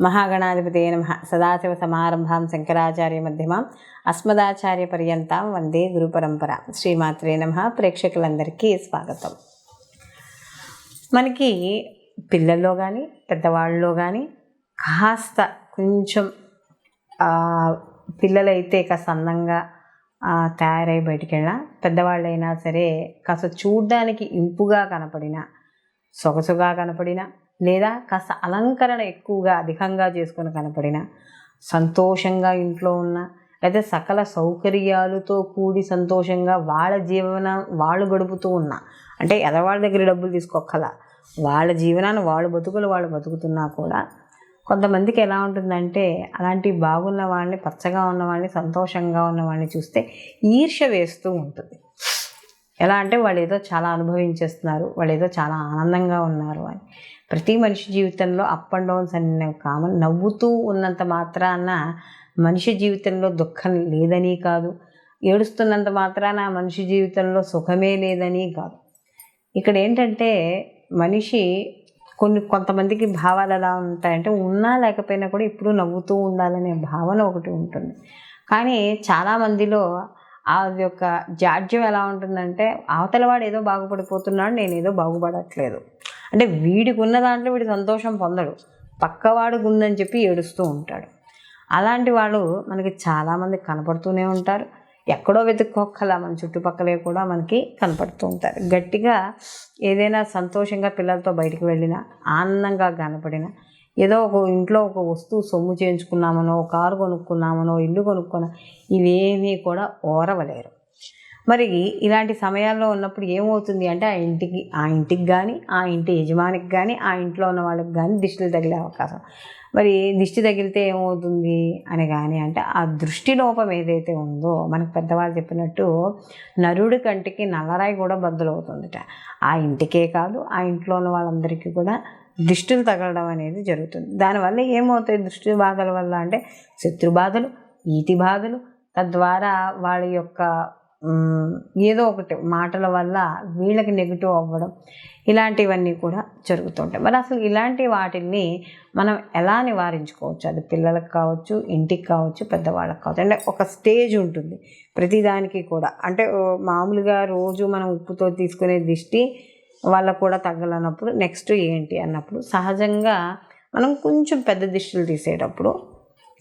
మహాగణాధిపతే నమ. సదాశివ సమారంభాం శంకరాచార్య మధ్యమాం. అస్మదాచార్య పర్యంతం వందే గురు పరంపర శ్రీమాత్రే నమ. ప్రేక్షకులందరికీ స్వాగతం. మనకి పిల్లల్లో కానీ పెద్దవాళ్ళలో కానీ కాస్త కొంచెం పిల్లలైతే కాస్త అందంగా తయారై బయటికి వెళ్ళినా పెద్దవాళ్ళైనా సరే కాస్త చూడ్డానికి ఇంపుగా కనపడిన సొగసుగా కనపడిన లేదా కాస్త అలంకరణ ఎక్కువగా అధికంగా చేసుకుని కనపడిన సంతోషంగా ఇంట్లో ఉన్న లేదా సకల సౌకర్యాలతో కూడి సంతోషంగా వాళ్ళ జీవనం వాళ్ళు గడుపుతూ ఉన్న అంటే ఎదవాళ్ళ దగ్గర డబ్బులు తీసుకోక్కల వాళ్ళ జీవనాన్ని వాళ్ళు బతుకులు వాళ్ళు బతుకుతున్నా కూడా కొంతమందికి ఎలా ఉంటుందంటే అలాంటి బాగున్న వాళ్ళని పచ్చగా ఉన్న వాళ్ళని సంతోషంగా ఉన్న వాళ్ళని చూస్తే ఈర్ష్య వేస్తూ ఉంటుంది. ఎలా అంటే వాళ్ళు ఏదో చాలా అనుభవించేస్తున్నారు వాళ్ళు ఏదో చాలా ఆనందంగా ఉన్నారు అని. ప్రతి మనిషి జీవితంలో అప్ అండ్ డౌన్స్ అనే కామన్ నవ్వుతూ ఉన్నంత మాత్రాన మనిషి జీవితంలో దుఃఖం లేదని కాదు. ఏడుస్తున్నంత మాత్రాన మనిషి జీవితంలో సుఖమే లేదని కాదు. ఇక్కడ ఏంటంటే మనిషి కొన్ని కొంతమందికి భావాలు ఎలా ఉంటాయంటే ఉన్నా లేకపోయినా కూడా ఇప్పుడు నవ్వుతూ ఉండాలనే భావన ఒకటి ఉంటుంది. కానీ చాలామందిలో అది యొక్క జాడ్యం ఎలా ఉంటుందంటే అవతలవాడు ఏదో బాగుపడిపోతున్నాడు నేను ఏదో బాగుపడట్లేదు. అంటే వీడికి ఉన్న దాంట్లో వీడి సంతోషం పొందడు. పక్కవాడికి ఉందని చెప్పి ఏడుస్తూ ఉంటాడు. అలాంటి వాళ్ళు మనకి చాలామంది కనపడుతూనే ఉంటారు. ఎక్కడో వెతుక్కోక్కల మన చుట్టుపక్కలే కూడా మనకి కనపడుతూ ఉంటారు. గట్టిగా ఏదైనా సంతోషంగా పిల్లలతో బయటికి వెళ్ళినా ఆనందంగా కనపడినా ఏదో ఒక ఇంట్లో ఒక వస్తువు సొమ్ము చేయించుకున్నామనో కారు కొనుక్కున్నామనో ఇల్లు కొనుక్కున్నా ఇవేమీ కూడా ఓరవలేరు. మరి ఇలాంటి సమయాల్లో ఉన్నప్పుడు ఏమవుతుంది అంటే ఆ ఇంటికి ఆ ఇంటికి కానీ ఆ ఇంటి యజమానికి కానీ ఆ ఇంట్లో ఉన్న వాళ్ళకి కానీ దిష్టిలు తగిలే అవకాశం. మరి దిష్టి తగిలితే ఏమవుతుంది అని కానీ అంటే ఆ దృష్టి లోపం ఏదైతే ఉందో మనకు పెద్దవాళ్ళు చెప్పినట్టు నరుడి కంటికి నల్లరాయి కూడా బద్దలవుతుందిట. ఆ ఇంటికే కాదు ఆ ఇంట్లో ఉన్న వాళ్ళందరికీ కూడా దిష్టిలు తగలడం అనేది జరుగుతుంది. దానివల్ల ఏమవుతాయి దృష్టి బాధల వల్ల అంటే శత్రు బాధలు ఈటి బాధలు తద్వారా వాళ్ళ యొక్క ఏదో ఒకటి మాటల వల్ల వీళ్ళకి నెగిటివ్ అవ్వడం ఇలాంటివన్నీ కూడా జరుగుతుంటాయి మరి అసలు ఇలాంటి వాటిని మనం ఎలా నివారించుకోవచ్చు? అది పిల్లలకు కావచ్చు ఇంటికి కావచ్చు పెద్దవాళ్ళకి కావచ్చు. అంటే ఒక స్టేజ్ ఉంటుంది ప్రతిదానికి కూడా. అంటే మామూలుగా రోజు మనం ఉప్పుతో తీసుకునే దిష్టి వాళ్ళకు కూడా తగ్గలన్నప్పుడు నెక్స్ట్ ఏంటి అన్నప్పుడు సహజంగా మనం కొంచెం పెద్ద దిష్టిలు తీసేటప్పుడు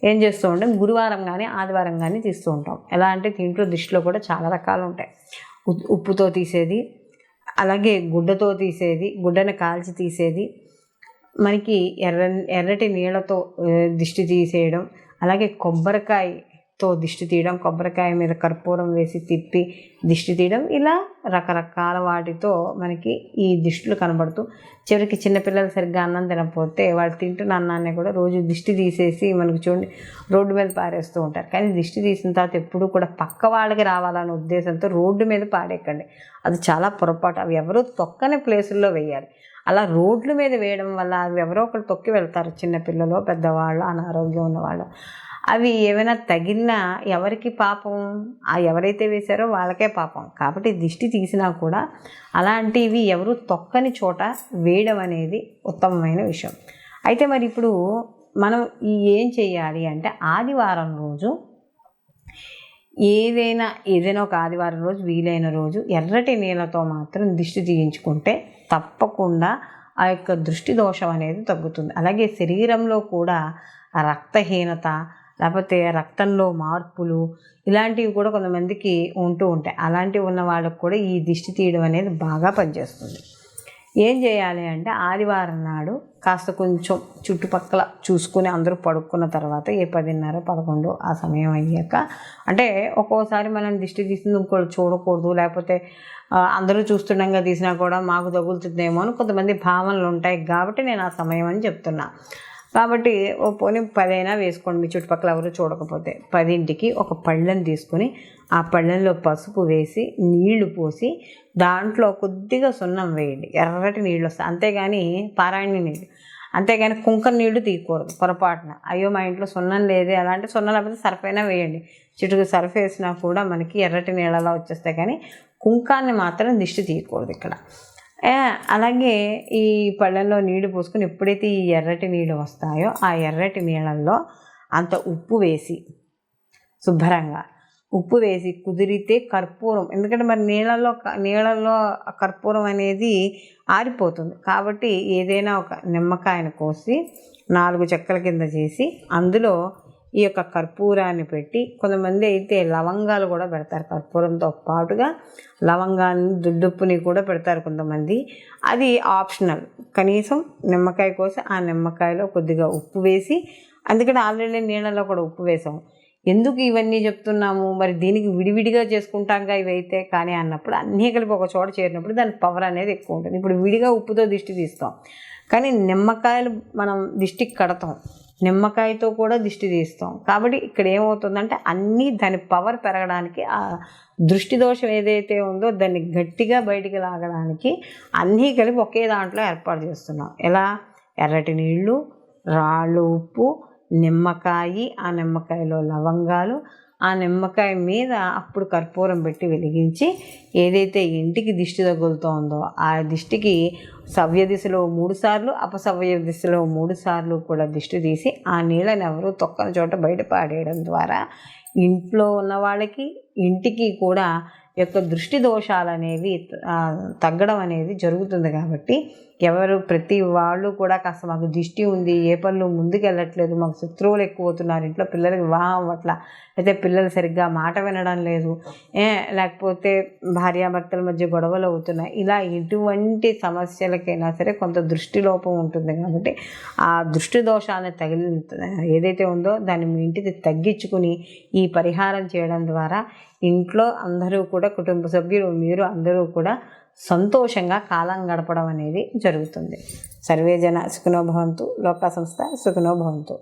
ఏం చేస్తూ ఉంటాం? గురువారం కానీ ఆదివారం కానీ తీస్తూ ఉంటాం. ఎలా అంటే దీంట్లో దిష్టిలో కూడా చాలా రకాలు ఉంటాయి. ఉప్పుతో తీసేది అలాగే గుడ్డతో తీసేది గుడ్డను కాల్చి తీసేది మనకి ఎర్ర ఎర్రటి నీళ్ళతో దిష్టి తీసేయడం అలాగే కొబ్బరికాయ తో దిష్టి తీయడం కొబ్బరికాయ మీద కర్పూరం వేసి తిప్పి దిష్టి తీయడం ఇలా రకరకాల వాటితో మనకి ఈ దిష్టిలు కనబడుతూ చివరికి చిన్నపిల్లలు సరిగ్గా అన్నం తినకపోతే వాళ్ళు తింటున్న అన్నాన్ని కూడా రోజు దిష్టి తీసేసి మనకు చూడండి రోడ్డు మీద పారేస్తూ ఉంటారు. కానీ దిష్టి తీసిన తర్వాత ఎప్పుడూ కూడా పక్క వాళ్ళకి రావాలనే ఉద్దేశంతో రోడ్డు మీద పాడేయకండి అది చాలా పొరపాటు. అవి ఎవరో తొక్కని ప్లేసుల్లో వేయాలి. అలా రోడ్ల మీద వేయడం వల్ల అవి ఎవరో ఒకరు తొక్కి వెళ్తారు. చిన్నపిల్లలు పెద్దవాళ్ళు అనారోగ్యం ఉన్నవాళ్ళు. అవి ఏమైనా తగిలినా ఎవరికి పాపం? ఆ ఎవరైతే వేశారో వాళ్ళకే పాపం. కాబట్టి దిష్టి తీసినా కూడా అలాంటివి ఎవరు తొక్కని చోట వేయడం అనేది ఉత్తమమైన విషయం. అయితే మరి ఇప్పుడు మనం ఈ ఏం చేయాలి అంటే ఆదివారం రోజు ఏదైనా ఏదైనా ఒక ఆదివారం రోజు వీలైన రోజు ఎర్రటి నీళ్ళతో మాత్రం దిష్టి తీయించుకుంటే తప్పకుండా ఆ యొక్క దృష్టి దోషం అనేది తగ్గుతుంది. అలాగే శరీరంలో కూడా రక్తహీనత లేకపోతే రక్తంలో మార్పులు ఇలాంటివి కూడా కొంతమందికి ఉంటూ ఉంటాయి. అలాంటివి ఉన్న వాళ్ళకు కూడా ఈ దిష్టి తీయడం అనేది బాగా పనిచేస్తుంది. ఏం చేయాలి అంటే ఆదివారం నాడు కాస్త కొంచెం చుట్టుపక్కల చూసుకుని అందరూ పడుకున్న తర్వాత ఏ పదిన్నర పదకొండు ఆ సమయం అయ్యాక అంటే ఒక్కోసారి మనం దిష్టి తీసింది ఇంకోటి చూడకూడదు. లేకపోతే అందరూ చూస్తుండగా తీసినా కూడా మాకు తగులుతుందేమో అని కొంతమంది భావనలు ఉంటాయి కాబట్టి నేను ఆ సమయం అని చెప్తున్నా. కాబట్టి ఓ పోనీ పదైనా వేసుకోండి. మీ చుట్టుపక్కల ఎవరు చూడకపోతే పదింటికి ఒక పళ్ళను తీసుకొని ఆ పళ్ళెంలో పసుపు వేసి నీళ్ళు పోసి దాంట్లో కొద్దిగా సున్నం వేయండి. ఎర్రటి నీళ్ళు వస్తాయి. అంతేగాని పారాయణ నీళ్ళు. అంతేగాని కుంకర నీళ్ళు తీయకూడదు పొరపాటున. అయ్యో మా ఇంట్లో సున్నం లేదే. అలాంటి సున్నం లేకపోతే సర్ఫైనా వేయండి. చిటుకు సర్ఫ్ వేసినా కూడా మనకి ఎర్రటి నీళ్ళలా వచ్చేస్తాయి. కానీ కుంకాన్ని మాత్రం దిష్టి తీయకూడదు ఇక్కడ. అలాగే ఈ పళ్ళల్లో నీళ్ళు పోసుకొని ఎప్పుడైతే ఈ ఎర్రటి నీళ్ళు వస్తాయో ఆ ఎర్రటి నీళ్ళల్లో అంత ఉప్పు వేసి శుభ్రంగా ఉప్పు వేసి కుదిరితే కర్పూరం. ఎందుకంటే మరి నీళ్ళల్లో నీళ్ళల్లో కర్పూరం అనేది ఆరిపోతుంది. కాబట్టి ఏదైనా ఒక నిమ్మకాయను కోసి నాలుగు చెక్కల కింద చేసి అందులో ఈ యొక్క కర్పూరాన్ని పెట్టి కొంతమంది అయితే లవంగాలు కూడా పెడతారు కర్పూరంతో పాటుగా. లవంగాన్ని దుడ్డుప్పుని కూడా పెడతారు కొంతమంది. అది ఆప్షనల్. కనీసం నిమ్మకాయ కోసి ఆ నిమ్మకాయలో కొద్దిగా ఉప్పు వేసి అందుకని ఆల్రెడీ నీళ్ళలో కూడా ఉప్పు వేసాం. ఎందుకు ఇవన్నీ చెప్తున్నాము? మరి దీనికి విడివిడిగా చేసుకుంటాంగా ఇవైతే? కానీ అన్నప్పుడు అన్నీ కలిపి ఒక చోట చేరినప్పుడు దాని పవర్ అనేది ఎక్కువ ఉంటుంది. ఇప్పుడు విడిగా ఉప్పుతో దిష్టి తీస్తాం. కానీ నిమ్మకాయలు మనం దిష్టికి కడతాం. నిమ్మకాయతో కూడా దిష్టి తీస్తాం. కాబట్టి ఇక్కడ ఏమవుతుందంటే అన్నీ దాని పవర్ పెరగడానికి ఆ దృష్టి దోషం ఏదైతే ఉందో దాన్ని గట్టిగా బయటికి లాగడానికి అన్నీ కలిపి ఒకే దాంట్లో ఏర్పాటు చేస్తున్నాం. ఎలా? ఎర్రటి నీళ్ళు రాళ్ళు ఉప్పు నిమ్మకాయి ఆ నిమ్మకాయలో లవంగాలు ఆ నిమ్మకాయ మీద అప్పుడు కర్పూరం పెట్టి వెలిగించి ఏదైతే ఇంటికి దిష్టి తగులుతోందో ఆ దిష్టికి సవ్య దిశలో మూడు సార్లు అపసవ్య దిశలో మూడు సార్లు కూడా దిష్టి తీసి ఆ నీళ్ళని ఎవరు తొక్కని చోట బయట పాడేయడం ద్వారా ఇంట్లో ఉన్న వాళ్ళకి ఇంటికి కూడా యొక్క దృష్టి దోషాలు అనేవి తగ్గడం అనేది జరుగుతుంది కాబట్టి ఎవరు ప్రతి వాళ్ళు కూడా కాస్త మాకు దిష్టి ఉంది ఏ పనులు ముందుకెళ్ళట్లేదు మాకు శత్రువులు ఎక్కువ అవుతున్నారు ఇంట్లో పిల్లలకి వివాహం అవ్వట్ల అయితే పిల్లలు సరిగ్గా మాట వినడం లేదు ఏ లేకపోతే భార్యాభర్తల మధ్య గొడవలు అవుతున్నాయి ఇలా ఎటువంటి సమస్యలకైనా సరే కొంత దృష్టి లోపం ఉంటుంది కాబట్టి ఆ దృష్టి దోషాన్ని తగిలి ఏదైతే ఉందో దాన్ని మీ ఇంటికి తగ్గించుకుని ఈ పరిహారం చేయడం ద్వారా ఇంట్లో అందరూ కూడా కుటుంబ సభ్యులు మీరు అందరూ కూడా సంతోషంగా కాలం గడపడం అనేది జరుగుతుంది. సర్వే జన సుఖనో భవంతు. లోకా సంస్థ సుఖనో భవంతు.